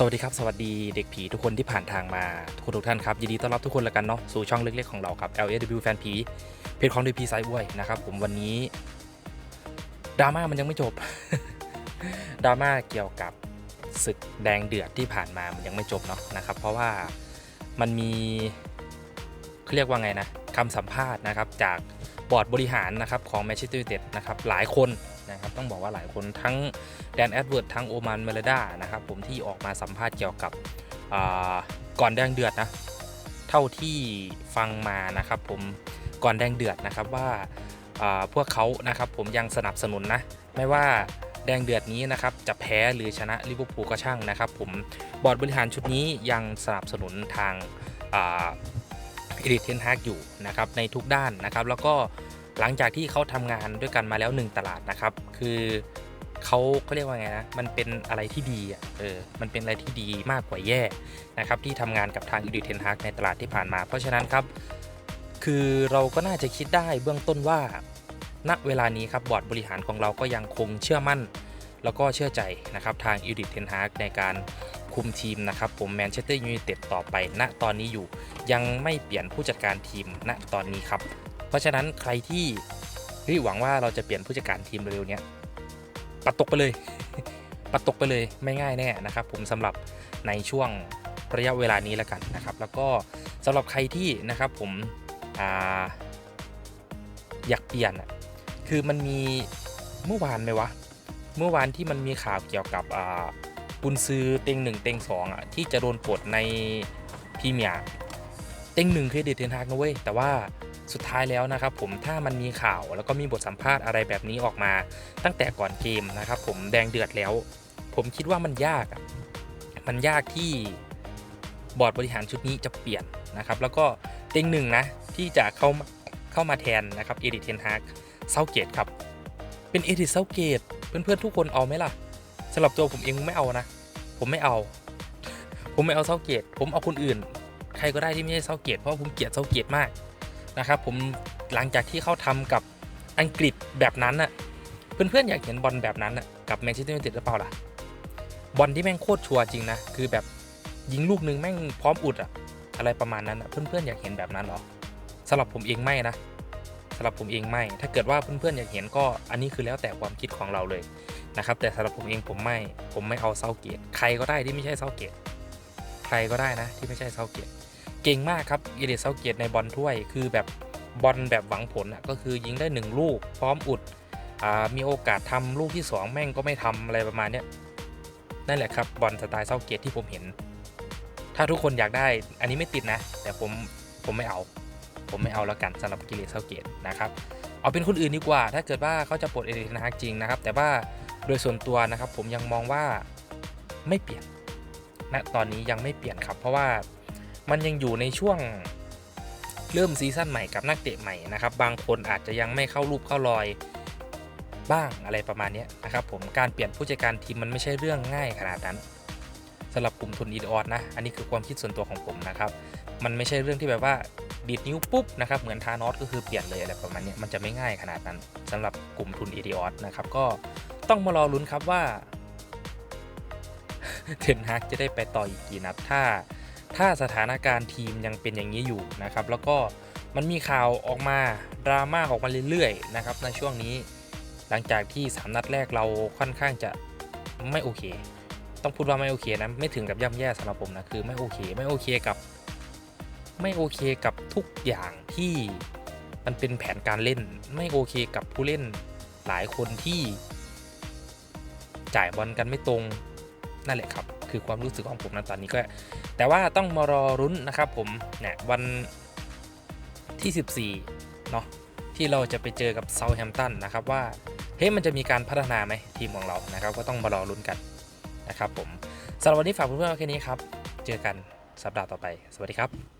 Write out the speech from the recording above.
สวัสดีครับ สวัสดีเด็กผีทุกคนที่ผ่านทางมา ทุกคนทุกท่านครับ ยินดีต้อนรับทุกคนแล้วกันเนาะสู่ช่องเล็กๆของเราครับ LSW แฟนผีเพจของดีพีไซด์บ้วยนะครับผมวันนี้ดราม่ามันยังไม่จบดราม่าเกี่ยวกับศึกแดงเดือดที่ผ่านมามันยังไม่จบเนาะนะครับ เพราะว่ามันมีเขาเรียกว่าไงนะคำสัมภาษณ์นะครับจาก บอร์ดบริหารนะครับของแมนเชสเตอร์ยูไนเต็ดนะครับหลายคนนะครับต้องบอกว่าหลายคนทั้งแดนแอดเวิร์ดทั้งโอมานเมลดานะครับผมที่ออกมาสัมภาษณ์เกี่ยวกับก่อนแดงเดือดนะเท่าที่ฟังมานะครับผมก่อนแดงเดือดนะครับว่าพวกเขานะครับผมยังสนับสนุนนะไม่ว่าแดงเดือดนี้นะครับจะแพ้หรือชนะลิเวอร์พูลก็ช่างนะครับ ผมบอร์ดบริหารชุดนี้ยังสนับสนุนทางา เอริเทนฮากอยู่นะครับในทุกด้านนะครับ แล้วก็หลังจากที่เขาทำงานด้วยกันมาแล้ว 1 ตลาดนะครับ คือเขาเขาเรียกว่าไงนะ มันเป็นอะไรที่ดีอะ เออ มันเป็นอะไรที่ดีมากกว่าแย่นะครับที่ทำงานกับทางอีดิเทนฮากในตลาดที่ผ่านมา เพราะฉะนั้นครับ คือเราก็น่าจะคิดได้เบื้องต้นว่า ณ เวลานี้ครับบอร์ดบริหารของเราก็ยังคงเชื่อมั่น แล้วก็เชื่อใจนะครับทางอีดิเทนฮากในการ คุมทีมนะครับผมแมนเชสเตอร์ยูไนเต็ดต่อไป ณตอนนี้อยู่ยังไม่เปลี่ยนผู้จัดการทีมณตอนนี้ครับ เพราะฉะนั้นใครที่เฮ้ยหวังว่าเราจะเปลี่ยนผู้จัดการทีมเร็วๆเนี้ยปัดตกไปเลย ปัดตกไปเลยไม่ง่ายแน่นะครับ ผมสำหรับในช่วงระยะเวลานี้แล้วกันนะครับ แล้วก็สำหรับใครที่นะครับผมออยากเปลี่ยนอะคือมันมีเมื่อวานไหมวะ เมื่อวานที่มันมีข่าวเกี่ยวกับ บุญซื้อเต็งหนึ่งเต็งสองอะที่จะโดนปลดในพรีเมียร์เต็งหนึ่งคือเดเทนฮากนะเว้ยแต่ว่าสุดท้ายแล้วนะครับผมถ้ามันมีข่าวแล้วก็มีบทสัมภาษณ์อะไรแบบนี้ออกมา ตั้งแต่ก่อนเกมนะครับผมแดงเดือดแล้ว ผมคิดว่ามันยากมันยากที่บอร์ดบริหารชุดนี้จะเปลี่ยนนะครับแล้วก็เต็งหนึ่งนะที่จะเข้าเข้ามาแทนนะครับเอริเทนฮากเซาเกตครับเป็นเอริเซาเกตเพื่อนๆทุกคนเอาไหมล่ะ สำหรับตัวผมเองไม่เอานะ ผมไม่เอา ผมไม่เอาเซาเกต ผมเอาคนอื่น ใครก็ได้ที่ไม่ใช่เซาเกตเพราะผมเกลียดเซาเกตมากนะครับผมหลังจากที่เขาทำกับอังกฤษแบบนั้นน่ะเพื่อนๆอยากเห็นบอลแบบนั้นน่ะกับแมนเชสเตอร์ยูไนเต็ดหรือเปล่าล่ะบอลที่แม่งโคตรชัวร์จริงนะคือแบบยิงลูกนึงแม่งพร้อมอุดอะอะไรประมาณนั้นอะเพื่อนๆอยากเห็นแบบนั้นหรอสำหรับผมเองไม่นะ สำหรับผมเองไม่ ถ้าเกิดว่าเพื่อนๆอยากเห็นก็อันนี้คือแล้วแต่ความคิดของเราเลยนะครับ แต่สำหรับผมเองผมไม่ ผมไม่เอาเซาเกต ใครก็ได้ที่ไม่ใช่เซาเกต ใครก็ได้นะที่ไม่ใช่เซาเกต เก่งมากครับเอเดเซาเกตในบอลถ้วย คือแบบบอลแบบหวังผลอะก็คือยิงได้หนึ่งลูก พร้อมอุดอ่ามีโอกาสทำลูกที่ 2 แม่งก็ไม่ทำอะไรประมาณเนี้ยนั่นแหละครับบอลสไตล์เซาเกตที่ผมเห็น ถ้าทุกคนอยากได้อันนี้ไม่ติดนะ แต่ผมผมไม่เอา ผมไม่เอาแล้วกันสำหรับกิเลสเซาเกตนะครับเอาเป็นคนอื่นดีกว่า ถ้าเกิดว่าเขาจะปลดเอเดนฮากจริงนะครับ แต่ว่าโดยส่วนตัวนะครับผมยังมองว่าไม่เปลี่ยนณตอนนี้ยังไม่เปลี่ยนครับ เพราะว่ามันยังอยู่ในช่วงเริ่มซีซั่นใหม่กับนักเตะใหม่นะครับ บางคนอาจจะยังไม่เข้ารูปเข้ารอยบ้างอะไรประมาณนี้นะครับผมการเปลี่ยนผู้จัดการทีมมันไม่ใช่เรื่องง่ายขนาดนั้นสำหรับกลุ่มทุนอีดออสนะ อันนี้คือความคิดส่วนตัวของผมนะครับ มันไม่ใช่เรื่องที่แบบว่า ดีดนิ้วปุ๊บนะครับเหมือนทานอสก็คือเปลี่ยนเลยอะไรประมาณนี้มันจะไม่ง่ายขนาดนั้นสำหรับกลุ่มทุนอีดออสนะครับก็ต้องมารอลุ้นครับว่าเทนฮากจะได้ไปต่ออีกกี่นัดถ้าถ้าสถานการณ์ทีมยังเป็นอย่างนี้อยู่นะครับ แล้วก็มันมีข่าวออกมาดราม่าออกมาเรื่อยๆนะครับในช่วงนี้หลังจากที่ 3 นัดแรกเราค่อนข้างจะไม่โอเค ต้องพูดว่าไม่โอเคนะไม่ถึงกับย่ำแย่สำหรับผมนะคือไม่โอเค ไม่โอเคกับ ไม่โอเคกับทุกอย่างที่มันเป็นแผนการเล่น ไม่โอเคกับผู้เล่นหลายคนที่จ่ายบอลกันไม่ตรงนั่นแหละครับ คือความรู้สึกของผมนะตอนนี้ก็ แต่ว่าต้องมารอรุ้นนะครับผมเนี่ยวันที่ 14 เนาะที่เราจะไปเจอกับเซาแฮมตันนะครับว่าเฮ้ยมันจะมีการพัฒนาไหมทีมของเรานะครับ ก็ต้องมารอลุ้นกันนะครับผมสำหรับวันนี้ฝากเพื่อนๆแค่นี้ครับ เจอกันสัปดาห์ต่อไป สวัสดีครับ